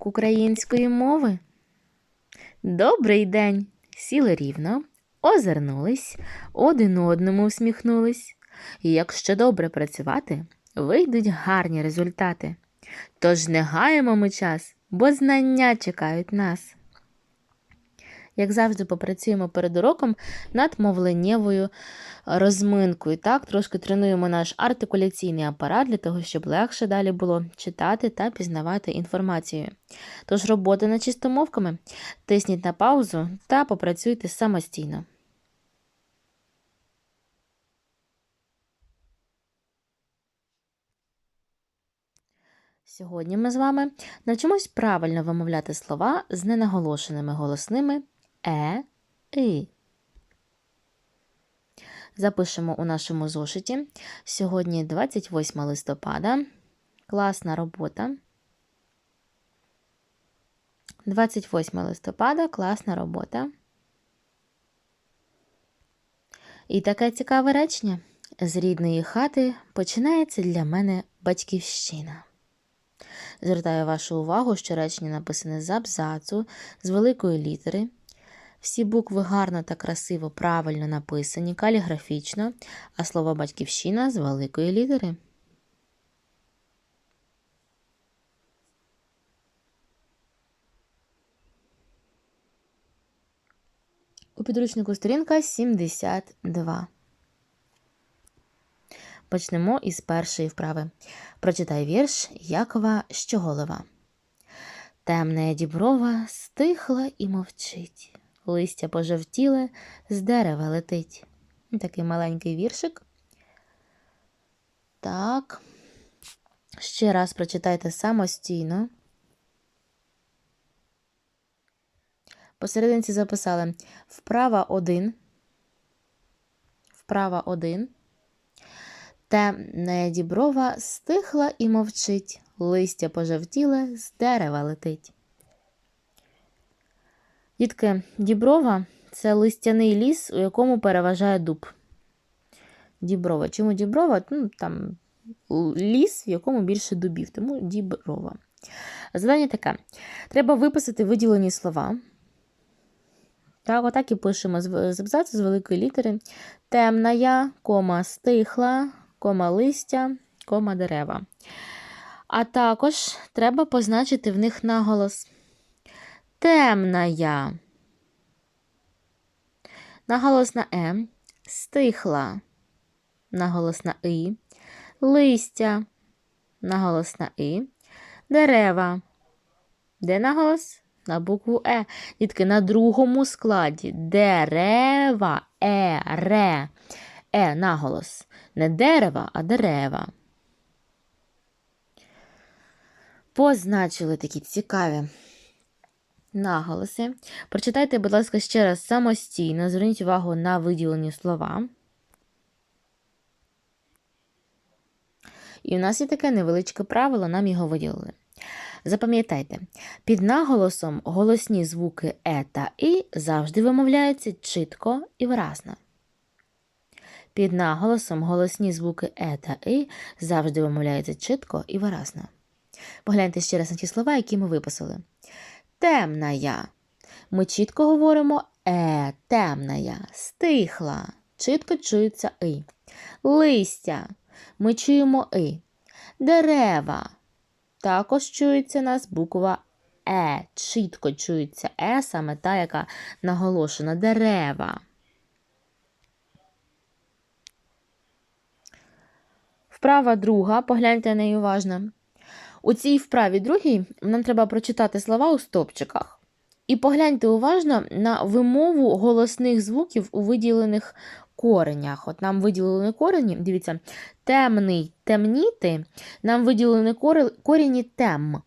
урок української мови. Добрий день! Сіли рівно, озирнулись, один одному усміхнулись. І якщо добре працювати, вийдуть гарні результати. Тож не гаємо ми час, бо знання чекають нас. Як завжди, попрацюємо перед уроком над мовленнєвою розминкою. Так, трошки тренуємо наш артикуляційний апарат для того, щоб легше далі було читати та пізнавати інформацію. Тож робота над чистомовками. Тисніть на паузу та попрацюйте самостійно. Сьогодні ми з вами навчимось правильно вимовляти слова з ненаголошеними голосними е, и. Запишемо у нашому зошиті. Сьогодні 28 листопада. Класна робота. 28 листопада класна робота. І таке цікаве речення. З рідної хати починається для мене батьківщина. Звертаю вашу увагу, що речення написане з абзацу, з великої літери. Всі букви гарно та красиво правильно написані, каліграфічно, а слово батьківщина з великої літери. У підручнику сторінка 72. Почнемо із першої вправи. Прочитай вірш Якова Щоголова. Темна діброва стихла і мовчить. Листя пожовтіле, з дерева летить. Такий маленький віршик. Так. Ще раз прочитайте самостійно. Посерединці записали вправа 1. Вправа 1. Темна діброва стихла і мовчить. Листя пожовтіле, з дерева летить. Дітки, діброва це листяний ліс, у якому переважає дуб. Діброва. Чому діброва? Ну, там ліс, в якому більше дубів, тому діброва. Завдання таке. Треба виписати виділені слова. Так, отак і пишемо з абзацу з великої літери. Темна я, кома стихла, кома листя, кома дерева. А також треба позначити в них наголос. Темна я. Наголос на М. Стихла. Наголос на И. Листя. Наголос на И. Дерева. Де наголос? На букву Е. Дітки на другому складі. Дерева. Е, ре. Е наголос. Не дерева, а дерева. Позначили такі цікаві наголоси. Прочитайте, будь ласка, ще раз самостійно. Зверніть увагу на виділені слова. І у нас є таке невеличке правило, нам його виділили. Запам'ятайте, під наголосом голосні звуки Е та І завжди вимовляються чітко і виразно. Під наголосом голосні звуки Е та І завжди вимовляються чітко і виразно. Погляньте ще раз на ті слова, які ми виписали. Темна я. Ми чітко говоримо е, темна я, стихла. Чітко чується и. Листя. Ми чуємо и. Дерева. Також чується нас буква Е. Чітко чується Е, саме та, яка наголошена дерева. Вправа друга, погляньте на неї уважно. У цій вправі другій нам треба прочитати слова у стопчиках. І погляньте уважно на вимову голосних звуків у виділених коренях. От нам виділені корені, дивіться, темний темніти, нам виділені корені тем.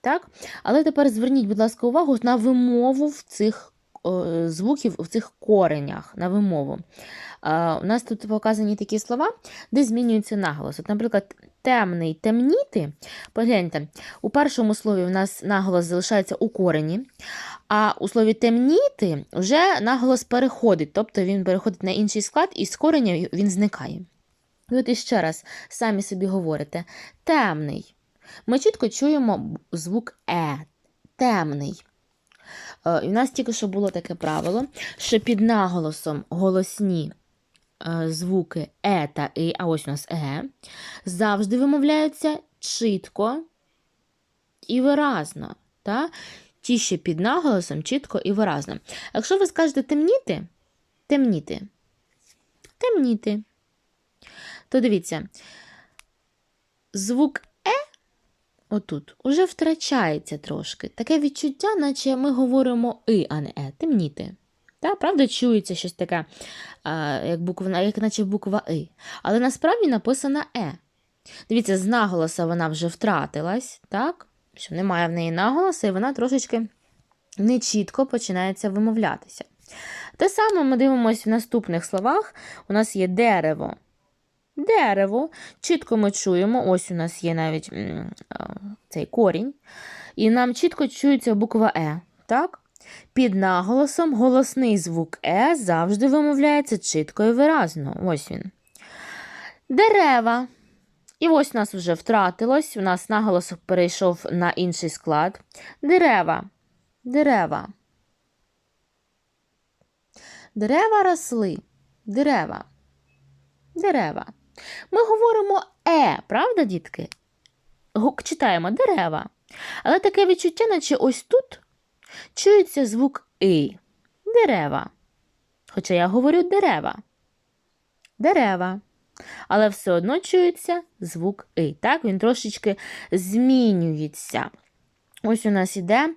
Так? Але тепер зверніть, будь ласка, увагу на вимову в цих звуків в цих коренях, на вимову. У нас тут показані такі слова, де змінюється наголос. От, Наприклад, темний темніти. Погляньте, у першому слові у нас наголос залишається у корені, а у слові темніти вже наголос переходить, тобто він переходить на інший склад, і з кореня він зникає. І от іще раз самі собі говорите: темний. Ми чітко чуємо звук Е. темний. Е, І в нас тільки що було таке правило, що під наголосом голосні звуки е та и, а ось у нас е, завжди вимовляються чітко і виразно. Та? Ті, що під наголосом, чітко і виразно. Якщо ви скажете темніти, темніти, темніти, то дивіться, звук е отут уже втрачається трошки. Таке відчуття, наче ми говоримо и, а не е, темніти. Та, правда, чується щось таке, як буква, як наче буква И. Але насправді написана Е. Дивіться, з наголоса вона вже втратилась, так? Що немає в неї наголоса, і вона трошечки нечітко починається вимовлятися. Те саме ми дивимося в наступних словах. У нас є дерево. Дерево. Чітко ми чуємо, ось у нас є навіть цей корінь, і нам чітко чується буква Е. Так? Під наголосом голосний звук Е завжди вимовляється чітко і виразно. Ось він. Дерева. І ось у нас вже втратилось. У нас наголос перейшов на інший склад. Дерева. Дерева. Дерева росли. Дерева. Дерева. Ми говоримо е, правда, дітки? Читаємо дерева. Але таке відчуття, наче ось тут чується звук и. Дерева. Хоча я говорю дерева. Дерева. Але все одно чується звук и. Так, він трошечки змінюється. Ось у нас іде.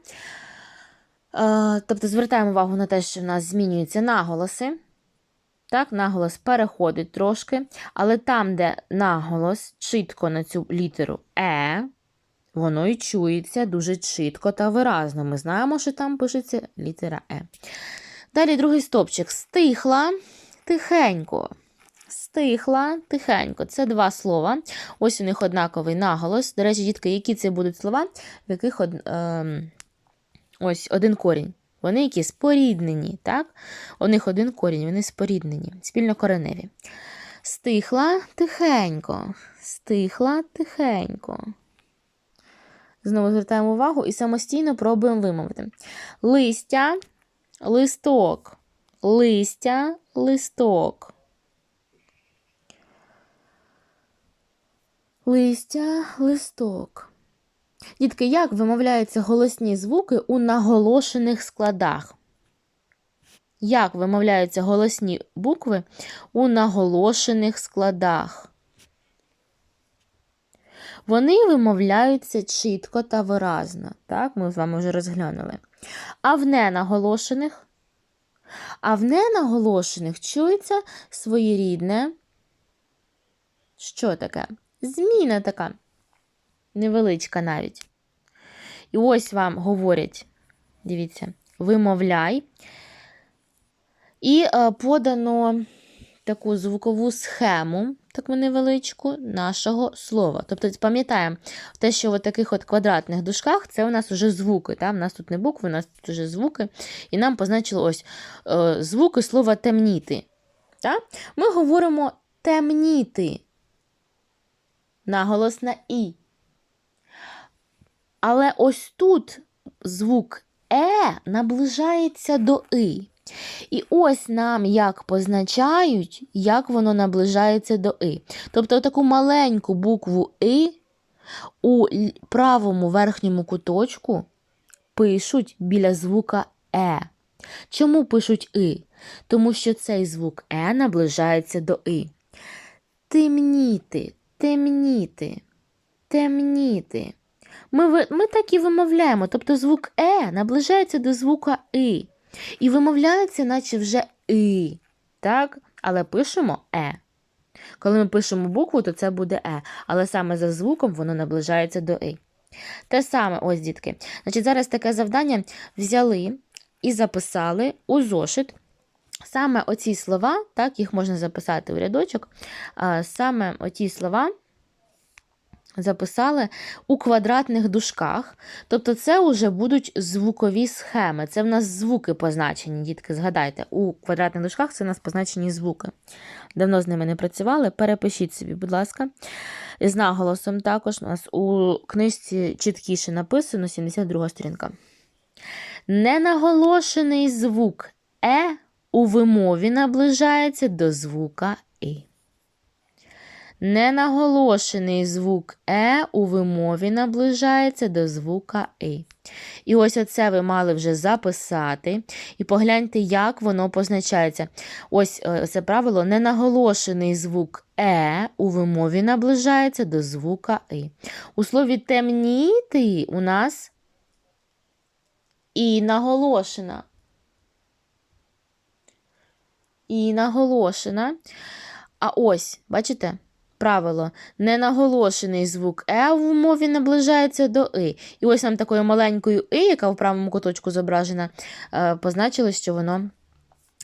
Е, тобто звертаємо увагу на те, що в нас змінюються наголоси. Так, наголос переходить трошки, але там, де наголос чітко на цю літеру Е, воно і чується дуже чітко та виразно. Ми знаємо, що там пишеться літера Е. Далі другий стопчик. Стихла тихенько. Стихла тихенько. Це два слова. Ось у них однаковий наголос. До речі, дітки, які це будуть слова, в яких од, ем, ось один корінь. Вони які споріднені, так? У них один корінь, вони споріднені, спільнокореневі. Стихла тихенько. Стихла тихенько. Знову звертаємо увагу і самостійно пробуємо вимовити. Листя, листок, листя, листок. Листя, листок. Дітки, як вимовляються голосні звуки у наголошених складах? Як вимовляються голосні букви у наголошених складах? Вони вимовляються чітко та виразно. Так, ми з вами вже розглянули. А в ненаголошених? А в ненаголошених чується своєрідне. Що таке? Зміна така. Невеличка навіть. І ось вам говорять, дивіться, вимовляй. І е, подано таку звукову схему, таку невеличку, нашого слова. Тобто, пам'ятаємо, те, що в таких от квадратних дужках це у нас вже звуки. Та? У нас тут не букви, у нас тут вже звуки. І нам позначили ось е, звуки слова темніти. Та? Ми говоримо темніти. Наголос на І. Але ось тут звук Е наближається до И. І ось нам як позначають, як воно наближається до И. Тобто таку маленьку букву И у правому верхньому куточку пишуть біля звука Е. Чому пишуть И? Тому що цей звук Е наближається до И. Темніти, темніти, темніти. Ми, ми так і вимовляємо. Тобто звук Е наближається до звука И. І вимовляється, наче вже И. Так? Але пишемо Е. Коли ми пишемо букву, то це буде Е. Але саме за звуком воно наближається до И. Те саме, ось, дітки. Значить, зараз таке завдання взяли і записали у зошит. Саме оці слова, так, їх можна записати у рядочок. Саме оті слова записали у квадратних дужках. Тобто, це вже будуть звукові схеми. Це в нас звуки позначені, дітки, згадайте. У квадратних дужках це в нас позначені звуки. Давно з ними не працювали. Перепишіть собі, будь ласка. З наголосом також у нас у книжці чіткіше написано 72 сторінка. Ненаголошений звук Е у вимові наближається до звука І. Ненаголошений звук Е у вимові наближається до звука І. І ось оце ви мали вже записати. І погляньте, як воно позначається. Ось е, це правило: ненаголошений звук Е у вимові наближається до звука І. У слові темніти у нас і наголошена. І наголошена. А ось, бачите? Правило, ненаголошений звук Е в умові наближається до И. І ось нам такою маленькою И, яка в правому куточку зображена, е, позначили, що воно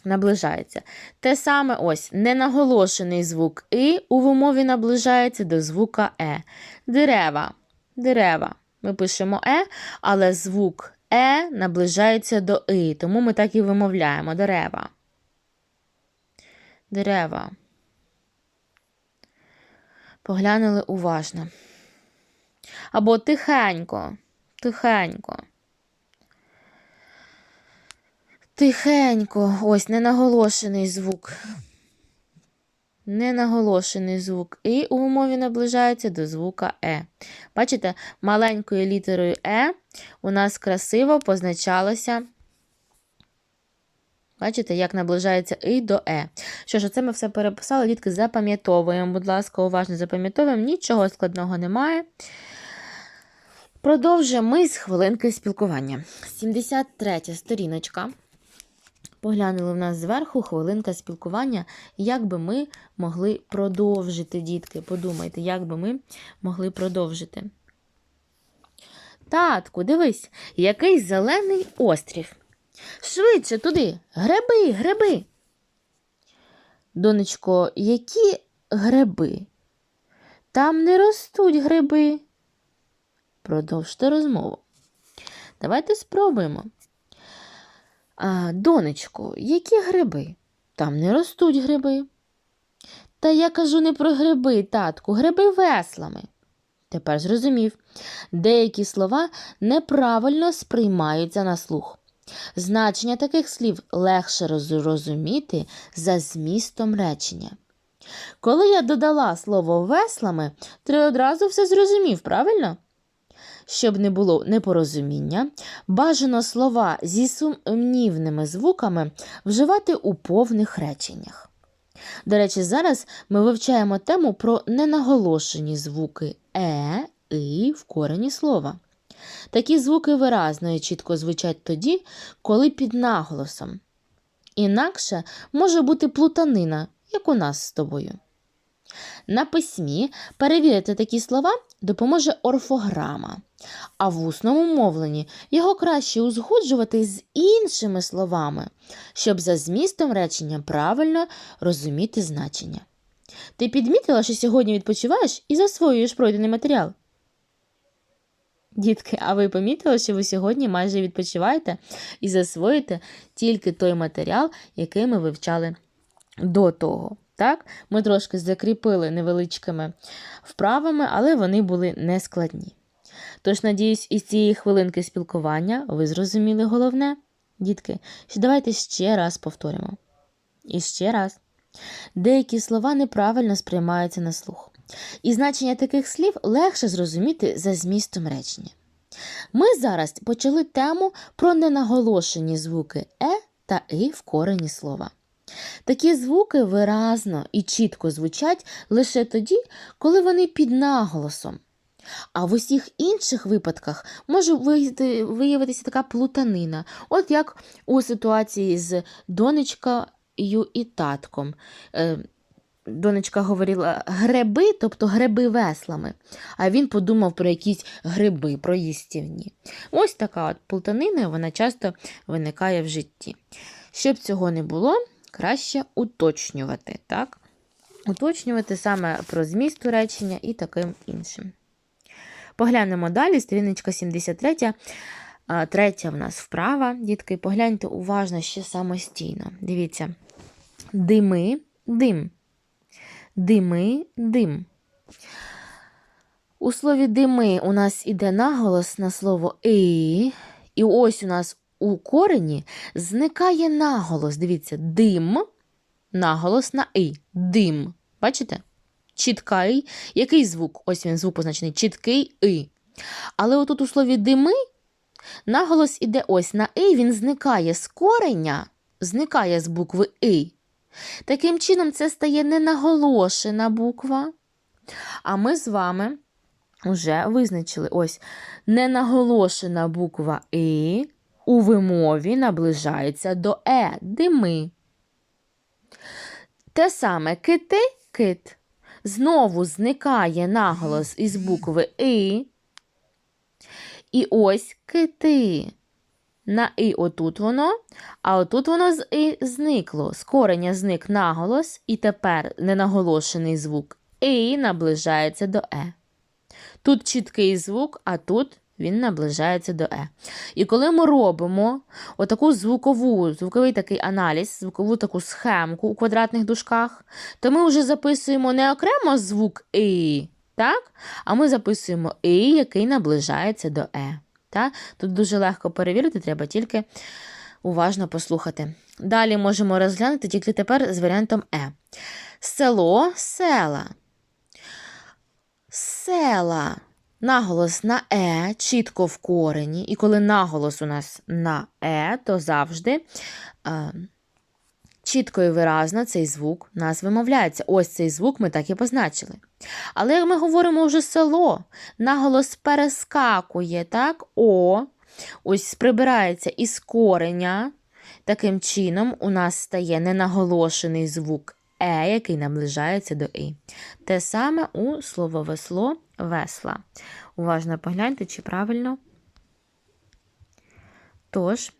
наближається. Те саме ось ненаголошений звук И у вимові наближається до звука Е. Дерева. Дерева. Ми пишемо Е, але звук Е наближається до И, тому ми так і вимовляємо дерева. Дерева. Поглянули уважно. Або тихенько, тихенько. Тихенько, ось ненаголошений звук. Ненаголошений звук. І у умові наближається до звука Е. Бачите, маленькою літерою Е у нас красиво позначалося. Бачите, як наближається І до Е. Що ж, оце ми все переписали, дітки, запам'ятовуємо, будь ласка, уважно запам'ятовуємо, нічого складного немає. Продовжуємо ми з хвилинки спілкування. 73 сторіночка. Поглянули в нас зверху хвилинка спілкування, як би ми могли продовжити, дітки. Подумайте, як би ми могли продовжити. Татку, дивись, який зелений острів. Швидше туди. Гриби, гриби. Донечко, які гриби? Там не ростуть гриби. Продовжте розмову. Давайте спробуємо. А, Донечко, які гриби? Там не ростуть гриби. Та я кажу не про гриби, татку, гриби веслами. Тепер зрозумів, деякі слова неправильно сприймаються на слух. Значення таких слів легше розуміти за змістом речення. Коли я додала слово веслами, ти одразу все зрозумів, правильно? Щоб не було непорозуміння, бажано слова зі сумнівними звуками вживати у повних реченнях. До речі, зараз ми вивчаємо тему про ненаголошені звуки е, і в корені слова. Такі звуки виразно і чітко звучать тоді, коли під наголосом. Інакше може бути плутанина, як у нас з тобою. На письмі перевірити такі слова допоможе орфограма, а в усному мовленні його краще узгоджувати з іншими словами, щоб за змістом речення правильно розуміти значення. Ти підмітила, що сьогодні відпочиваєш і засвоюєш пройдений матеріал? Дітки, а ви помітили, що ви сьогодні майже відпочиваєте і засвоїте тільки той матеріал, який ми вивчали до того. Так, Ми трошки закріпили невеличкими вправами, але вони були нескладні. Тож, надіюсь, із цієї хвилинки спілкування ви зрозуміли головне, дітки, що давайте ще раз повторимо. І ще раз. Деякі слова неправильно сприймаються на слух, і значення таких слів легше зрозуміти за змістом речення. Ми зараз почали тему про ненаголошені звуки е та и в корені слова. Такі звуки виразно і чітко звучать лише тоді, коли вони під наголосом. А в усіх інших випадках може виявитися така плутанина, от як у ситуації з донечкою і татком. Донечка говорила гриби, тобто гриби веслами, а він подумав про якісь гриби, про їстівні. Ось така от плутанина, вона часто виникає в житті. Щоб цього не було, краще уточнювати. так? Уточнювати саме про зміст речення і таким іншим. Поглянемо далі, сторіночка 73. Третя в нас вправа, дітки, погляньте уважно ще самостійно. Дивіться. Дими, дим. Дими, дим. У слові дими у нас іде наголос на слово і. І ось у нас у корені зникає наголос. Дивіться, дим, наголос на і. Дим. Бачите? Чіткий. Який звук? Ось він звук позначений. Чіткий і. Але отут у слові дими наголос іде ось на і, він зникає з кореня, зникає з букви і. Таким чином, це стає ненаголошена буква. А ми з вами вже визначили ось ненаголошена буква І у вимові наближається до Е, дими. Те саме кити, кит. Знову зникає наголос із букви І. І ось кити. На І отут воно, а отут воно з І зникло. З кореня зник наголос, і тепер ненаголошений звук І наближається до Е. Тут чіткий звук, а тут він наближається до Е. І коли ми робимо отаку звукову, звуковий такий аналіз, звукову таку схемку у квадратних дужках, то ми вже записуємо не окремо звук І, так? а ми записуємо І, який наближається до Е. Так? Тут дуже легко перевірити, треба тільки уважно послухати. Далі можемо розглянути тільки тепер з варіантом Е. Село, села. Села. Наголос на Е чітко в корені. І коли наголос у нас на Е, то завжди е, чітко і виразно цей звук нас вимовляється. Ось цей звук ми так і позначили. Але як ми говоримо вже село, наголос перескакує, так? О, ось прибирається із кореня. Таким чином, у нас стає ненаголошений звук Е, який наближається до І. Те саме у слово весло весла. Уважно погляньте, чи правильно. Тож,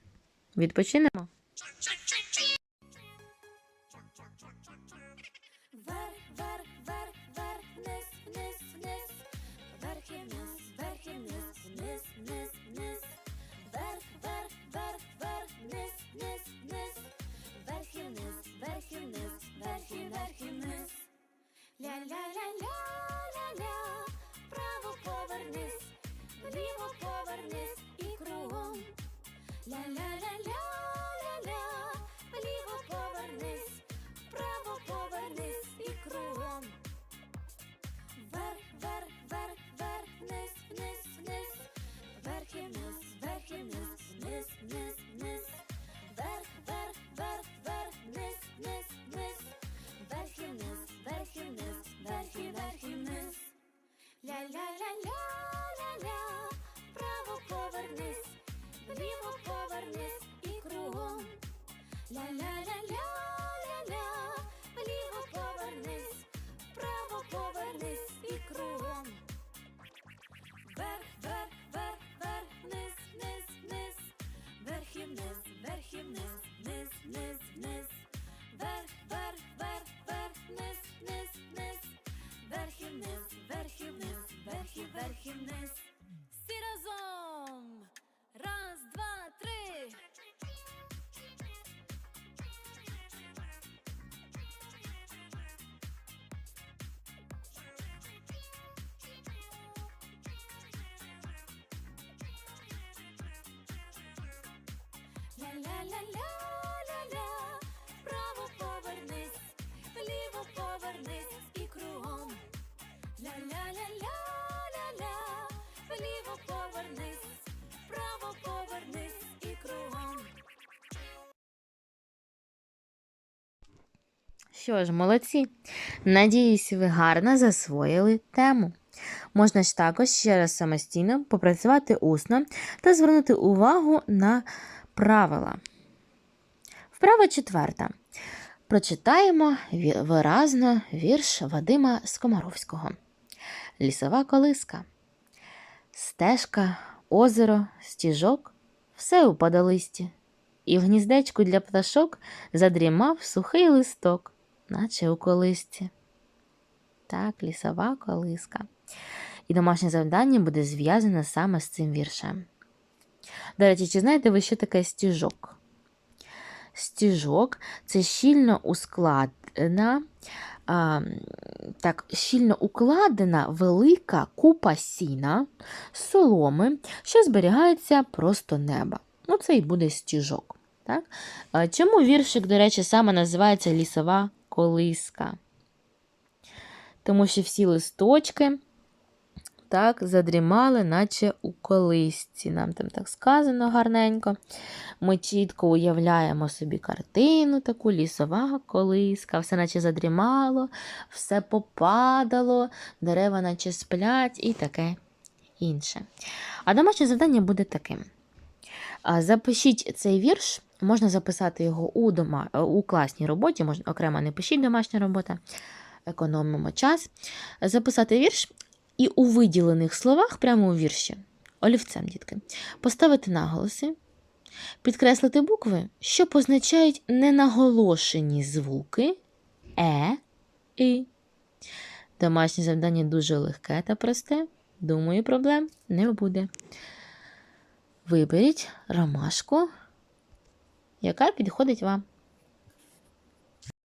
відпочинемо. Ля-ля-ля-ля-ля-ля, повернись, вліво повернись і кругом. Ля-ля-ля-ля-ля-ля, вліво повернись, вправо повернись і кругом. Що ж, молодці. Надіюсь, ви гарно засвоїли тему. Можна ж також ще раз самостійно попрацювати усно та звернути увагу на правила. Вправа четверта. Прочитаємо виразно вірш Вадима Скомаровського. Лісова колиска. Стежка, озеро, стіжок все у подолисті. І в гніздечку для пташок задрімав сухий листок, наче у колисці. Так, лісова колиска. І домашнє завдання буде зв'язане саме з цим віршем. До речі, чи знаєте ви, що таке стіжок? Стіжок це щільно ускладена, а, так, щільно укладена велика купа сіна, соломи, що зберігається просто неба. Ну, це і буде стіжок. Так? Чому віршик, до речі, саме називається лісова колиска? Тому що всі листочки так задрімали, наче у колисці. Нам там так сказано гарненько. Ми чітко уявляємо собі картину, таку лісова колиска, все наче задрімало, все попадало, дерева наче сплять і таке інше. А домашнє завдання буде таким. Запишіть цей вірш, можна записати його у, дома, у класній роботі, можна окремо не пишіть домашня робота, економимо час. Записати вірш і у виділених словах, прямо у вірші, олівцем, дітки, поставити наголоси, підкреслити букви, що позначають ненаголошені звуки е, і. Домашнє завдання дуже легке та просте. Думаю, проблем не буде. Виберіть ромашку, яка підходить вам.